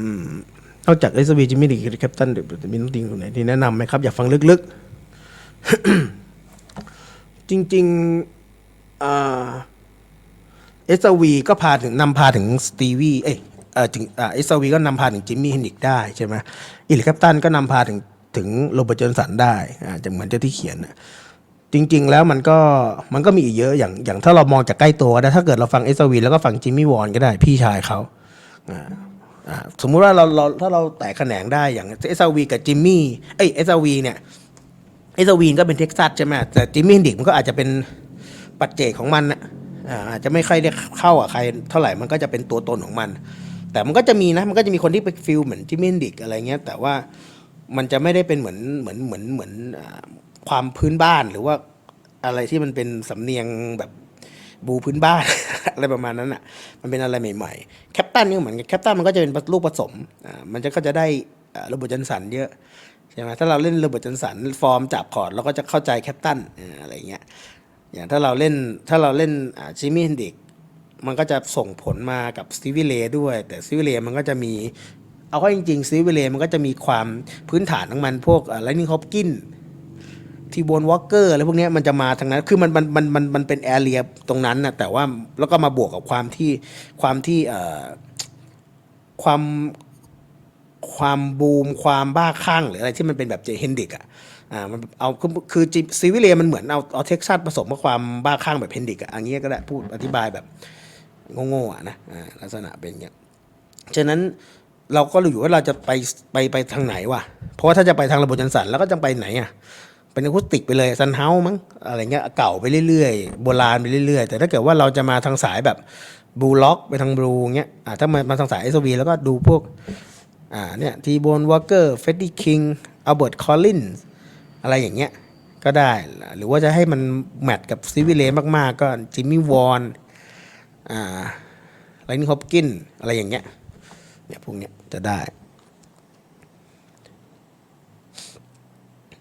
อนอกจากเอสบีจิมมี่ดีแคปตันเดี๋ยวจะมีน้องติงคนไหนที่แนะนำไหมครับ อยากฟังลึกๆ จริงๆเอสวีก็พาถึงนำพาถึงสตีวีเอ้ยเออถึงเอสวีก็นำพาถึงจิมมี่เฮนิกได้ใช่ไหมอิลิแคปตันก็นำพาถึงถึงโรเบิร์ตเจอร์นสันได้อ่าจะเหมือนเจ้าที่เขียนนะจริง ๆ แล้วมันก็มันก็มีอีกเยอะอย่างอย่างถ้าเรามองจากใกล้ตัวนะถ้าเกิดเราฟังเอสวีแล้วก็ฟังจิมมี่วอนก็ได้พี่ชายเขาอ่า สมมุติว่าเราเราถ้าเราแตกแขนงได้อย่างเอสวีกับจิมมี่เอ้ยเอสวีเนี่ยเอสวีก็เป็นเท็กซัสใช่ไหมแต่จิมมี่เฮนดิกมันก็อาจจะเป็นปัจเจกของมันนะอาจจะไม่ค่อยได้เข้ากับใครเท่าไหร่มันก็จะเป็นตัวตนของมัน แต่มันก็จะมีนะมันก็จะมีคนที่ไปฟิลเหมือนจิมมี่เฮนดิกอะไรเงี้ยแต่ว่ามันจะไม่ได้เป็นเหมือนเหมือนเหมือนเหมือนความพื้นบ้านหรือว่าอะไรที่มันเป็นสำเนียงแบบ บูพื้นบ้าน อะไรประมาณนั้นอะ มันเป็นอะไรใหม่ๆ แคปตันนี่ก็เหมือนกันแคปตันมันก็จะเป็นลูกผสมอ่ามันจะก็จะได้ระบบจันสันเยอะใช่ไหมถ้าเราเล่นระบบจันสันฟอร์มจับคอร์ดเราก็จะเข้าใจแคปตันอ่าอะไรเงี้ยอย่างถ้าเราเล่นถ้าเราเล่นอ่าจิมมี่เฮนดิกมันก็จะส่งผลมากับสตีวิเลด้วย แต่สตีวิเลมันก็จะมี เอาเข้าจริงๆสตีวิเลมันก็จะมีความพื้นฐานของมันพวกไลนิ่งฮอปกิน ทีโบนวอลเกอร์อะไรพวกนี้มันจะมาทางนั้น คือมันมันมันมันมันเป็นแอเรียตรงนั้นนะแต่ว่าแล้วก็มาบวกกับความที่ความที่เอ่อความความบูมความบ้าคลั่งหรืออะไรที่มันเป็นแบบเจเฮนดิกอะอ่ามันเอาคือคือซีวิเลียมันเหมือนเอาเอาเท็กซัสผสมกับความบ้าคลั่งแบบเฮนดิกอะอันนี้ก็ได้พูดอธิบายแบบโง่ๆอะนะอ่าลักษณะเป็นอย่างนี้ฉะนั้นเราก็รู้อยู่ว่าเราจะไปไปไปทางไหนวะเพราะว่าถ้าจะไปทางระบบจันสันแล้วก็จะไปไหนอะ เป็นอะคูสติกไปเลยซันเฮามั้งอะไรเงี้ยเก่าไปเรื่อยๆ โบราณไปเรื่อยๆ แต่ถ้าเกิดว่าเราจะมาทางสายแบบบลูล็อกไปทางบลูเงี้ยอ่าถ้ามามาทางสายเอสวีแล้วก็ดูพวกอ่าเนี่ยทีโบนวอลเกอร์เฟดดี้คิงอัลเบิร์ตคอลลินส์อะไรอย่างเงี้ยก็ได้ หรือว่าจะให้มันแมทกับซิวิเลมากๆ ก็จิมมี่วอนอ่าไลนิ่งฮอปกินอะไรอย่างเงี้ยเนี่ยพวกเนี้ยจะได้